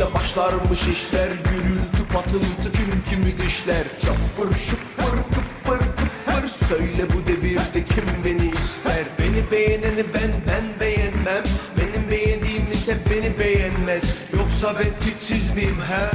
başlarmış işler Gürültü patıltı kim kimi dişler. Çapır şıpır kıpır kıpır Söyle bu devirde kim beni ister? Beni beğeneni ben ben beğenmem. Benim beğendiğim ise beni beğenmez. Yoksa ben tipsiz miyim he?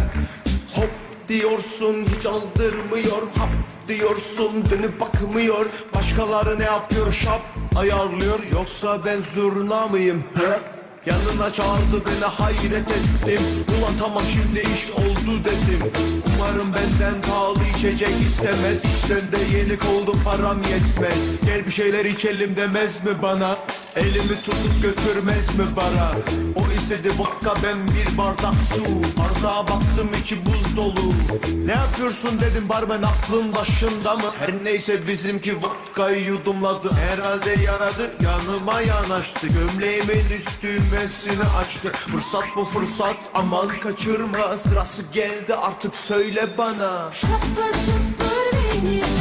Hop diyorsun hiç aldırmıyor. Hap diyorsun dönüp bakmıyor. Başkaları ne yapıyor? Şap ayarlıyor. Yoksa ben zurna mıyım he Yanına çağırdı beni hayret ettim. Ulan tamam şimdi iş oldu dedim. Umarım benden pahalı içecek istemez. İşten de yenik oldum param yetmez. Gel bir şeyler içelim demez mi bana Elimi tutup götürmez mi bara? O istedi vodka ben bir bardak su. Bardağa baktım içi buz dolu. Ne yapıyorsun dedim barmen aklın başında mı? Her neyse bizimki vodkayı yudumladı. Herhalde yanadı yanıma yanaştı. Gömleğimin üstü düğmesini açtı. Fırsat bu fırsat aman kaçırma. Sırası geldi artık söyle bana. Şapır şıpır beni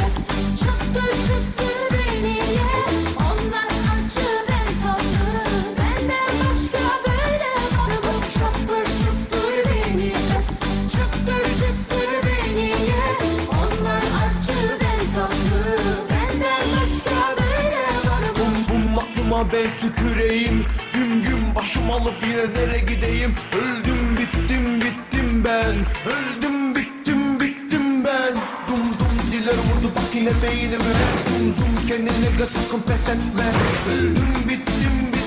ben tüküreyim. Güm güm başım alıp yine nereye gideyim. Öldüm bittim bittim ben. Öldüm bittim bittim ben. Dum dum ziller vurdu bak yine beynime. Zum zum kendine gel sakın pes etme. Öldüm bittim bittim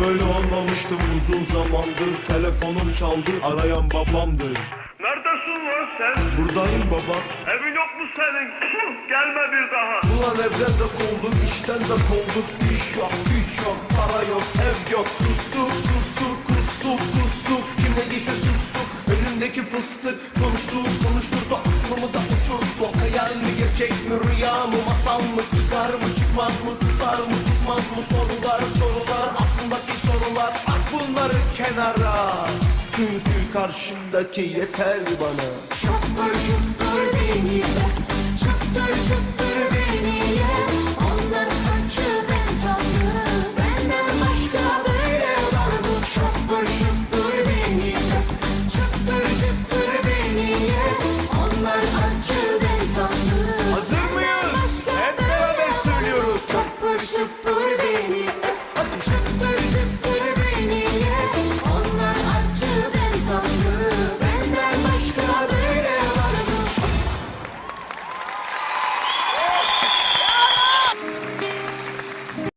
böyle olmamıştım uzun zamandır. Telefonum çaldı arayan babamdır Neredesin lan sen? Buradayım baba. Evin yok mu senin? Gelme bir daha. Ulan evden de kovulduk, işten de kovulduk İş yok, güç yok, para yok, ev yok. Sustuk, sustuk, kustuk, kustuk. Kim ne diyse sustuk, önündeki fıstık. Konuştuk, konuşturdu, aklımı da uçurdu. Hayal mi, gerçek mi, rüya mı, masal mı Çıkar mı, çıkmaz mı, tutar mı Bunları kenara Çünkü karşımdaki yeter bana. Şapır şıpır beni ye. Çıtır çıtır beni Onlar acı ben tatlı Benden başka böyle var mı? Şapır şıpır beni ye. Çıtır çıtır beni